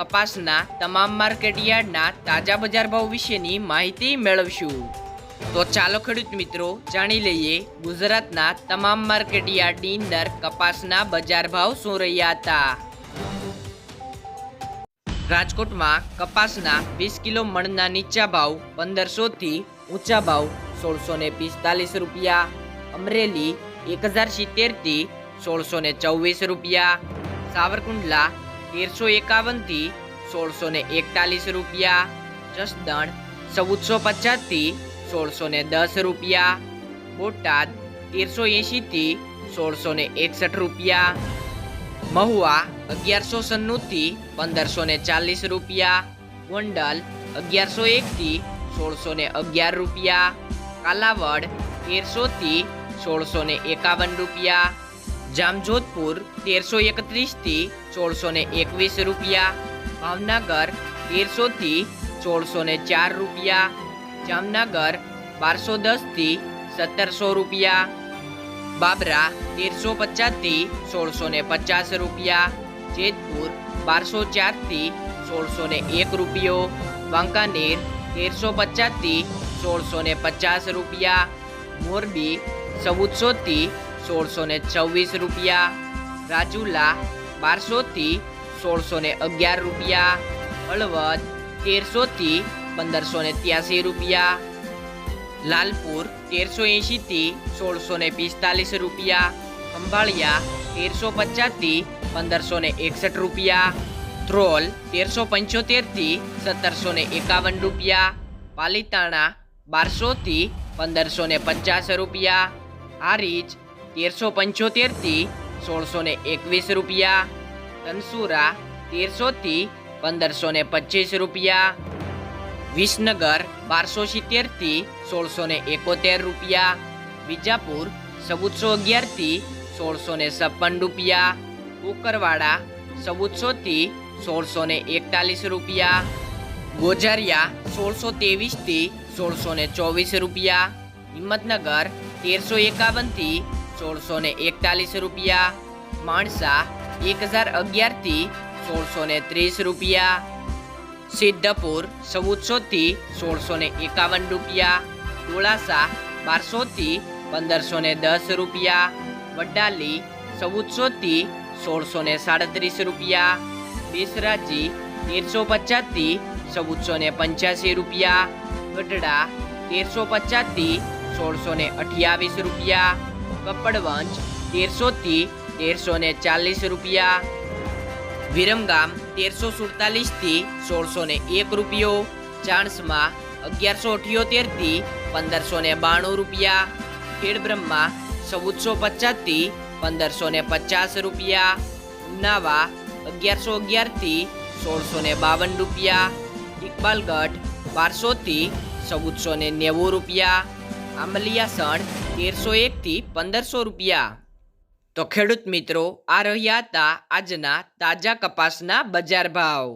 કપાસના તમામ માર્કેટ યાર્ડના તાજા બજાર ભાવ વિશેની માહિતી મેળવશું. તો ચાલો ખેડૂત મિત્રો, જાણી લઈએ ગુજરાતના તમામ માર્કેટ યાર્ડની અંદર કપાસના બજાર ભાવ શું રહ્યા હતા. રાજકોટમાં કપાસના વીસ કિલો મણના નીચા ભાવ પંદરસો થી ઊંચા ભાવ સોળસો ને પિસ્તાલીસ રૂપિયા. અમરેલી એક હજાર સિત્તેરથી સોળસો ને ચોવીસ રૂપિયા. સાવરકુંડલા તેરસો એકાવનથી સોળસો ને એકતાલીસ રૂપિયા. જસદણ ચૌદસો પચાસથી સોળસો ને દસ રૂપિયા. બોટાદ તેરસો એંશી થી સોળસો ને એકસઠ રૂપિયા. મહુવા અગિયારસો સન્નું થી પંદરસો ને ચાલીસ રૂપિયા. ગોંડલ અગિયારસો એક થી સોળસો ને અગિયાર રૂપિયા. કાલાવડ તેરસો થી સોળસો ને એકાવન રૂપિયા. જામજોધપુર તેરસો એકત્રીસથી સોળસો ને એકવીસ રૂપિયા, ભાવનગર તેરસો થી સોળસો ને ચાર રૂપિયા, જામનગર બારસો દસથી સત્તરસો રૂપિયા, બાબરા તેરસો પચાસથી સોળસો ને પચાસ રૂપિયા, જેતપુર બારસો ચારથી સોળસો ને એક રૂપિયો, વાંકાનેર તેરસો પચાસથી સોળસો ને પચાસ રૂપિયા, મોરબી ચૌદસો થી સોળસો ને છવ્વીસ રૂપિયા, રાજુલા બારસો થી સોળસો ને અગિયાર રૂપિયા, હળવદ તેરસો થી પંદરસો ને ત્યાસી રૂપિયા, લાલપુર તેરસો એંશી થી સોળસો ને પિસ્તાલીસ રૂપિયા, ખંભાળિયા તેરસો પચાસથી પંદરસો ને એકસઠ રૂપિયા, ધ્રોલ તેરસો પંચોતેરથી સત્તરસો ને એકાવન રૂપિયા, પાલીતાણા બારસો થી પંદરસો ને પચાસ રૂપિયા, હારીજ તેરસો પંચોતેરથી સોળસો ને એકવીસ રૂપિયા. ધનસુરા તેરસો થી પંદરસો ને પચીસ રૂપિયા. વિસનગર બારસો સિત્તેરથી સોળસો ને એકોતેર રૂપિયા. બીજાપુર ચૌદસો અગિયારથી સોળસો ને છપ્પન રૂપિયા. કુકરવાડા ચૌદસો થી સોળસો ને એકતાલીસ રૂપિયા. ગોજારિયા સોળસો ત્રેવીસથી સોળસો ને ચોવીસ રૂપિયા. હિંમતનગર તેરસો એકાવનથી સોળસો ને એકતાલીસ રૂપિયા, માણસા એક હજાર અગિયારથી સોળસો ને ત્રીસ રૂપિયા, સિદ્ધપુર ચૌદસો થી સોળસો ને એકાવન રૂપિયા ડોળાસા બારસો થી પંદરસો ને દસ રૂપિયા, વડાલી ચૌદસો થી સોળસો ને સાડત્રીસ રૂપિયા, બેસરાજી તેરસો પચાસથી ચૌદસો ને પંચ્યાસી રૂપિયા, ગઢડા તેરસો પચાસથી સોળસો ને અઠ્યાવીસ રૂપિયા કપડવંજ તેરસો થી તેરસો ને ચાલીસ રૂપિયા. વિરમગામ તેરસો સુડતાલીસથી સોળસો ને એક રૂપિયો. ચાણસમાં અગિયારસો અઠ્યોતેરથી પંદરસો ને બાણું રૂપિયા. ખેડબ્રહ્મા ચૌદસો પચાસથી પંદરસો ને પચાસ રૂપિયા. ઉનાવા અગિયારસો અગિયારથી સોળસો ને બાવન રૂપિયા. ઇકબાલગઢ બારસો થી ચૌદસો ને નેવું રૂપિયા. આંબલિયાસણ તેરસો એકથી પંદરસો રૂપિયા. તો ખેડૂત મિત્રો, આ રહ્યા હતા આજના તાજા કપાસના બજાર ભાવ.